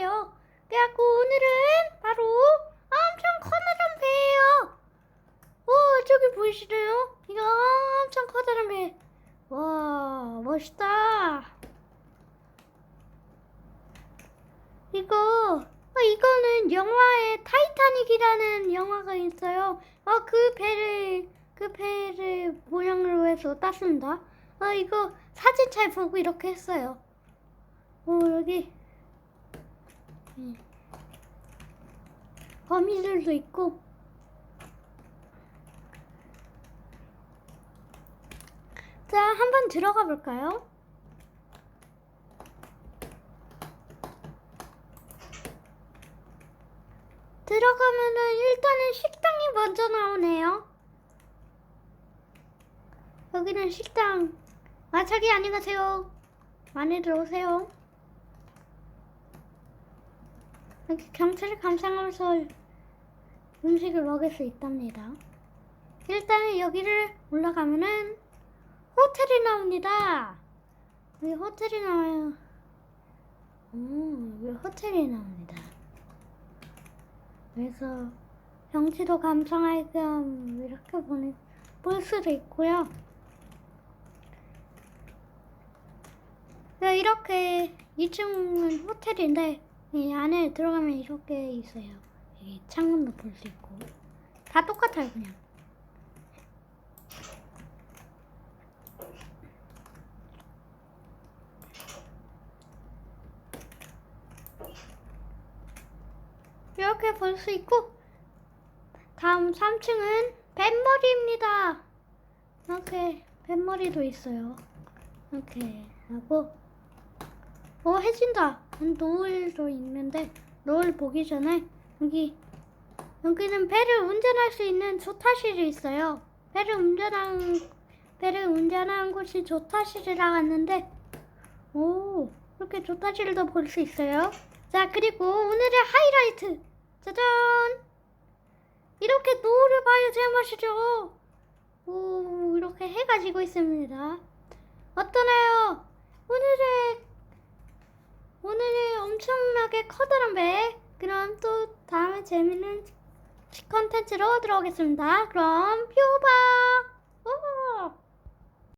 거예요. 그래갖고 오늘은 바로 엄청 커다란 배예요. 오, 저기 보이시나요? 이거 엄청 커다란 배. 와, 멋있다. 이거, 어, 이거는 영화에 타이타닉이라는 영화가 있어요. 어, 그 배를, 그 배를 모양으로 해서 땄습니다. 어, 이거 사진 잘 보고 이렇게 했어요. 오, 여기. 음. 거미줄도 있고. 자, 한번 들어가 볼까요? 들어가면은 일단은 식당이 먼저 나오네요. 여기는 식당. 아, 자기 안녕하세요. 많이 들어오세요. 이렇게 경치를 감상하면서 음식을 먹을 수 있답니다. 일단은 여기를 올라가면은 호텔이 나옵니다. 여기 호텔이 나와요. 오, 여기 호텔이 나옵니다. 그래서 경치도 감상할 겸 이렇게 보는, 볼 수도 있고요. 네, 이렇게 2층은 호텔인데 이 안에 들어가면 이렇게 있어요. 여기 창문도 볼 수 있고 다 똑같아요 그냥. 이렇게 볼 수 있고 다음 3층은 뱃머리입니다. 이렇게 뱃머리도 있어요. 이렇게 하고 어 해진다. 노을도 있는데 노을 보기 전에 여기 여기는 배를 운전할 수 있는 조타실이 있어요. 배를 운전한 배를 운전하는 곳이 조타실이라 왔는데 오 이렇게 조타실도 볼 수 있어요. 자 그리고 오늘의 하이라이트 짜잔 이렇게 노을을 봐야 제맛이죠. 오 이렇게 해가 지고 있습니다. 어떠나요? 오늘의 엄청나게 커다란 배. 그럼 또 다음에 재밌는 컨텐츠로 들어오겠습니다. 그럼 뾰바.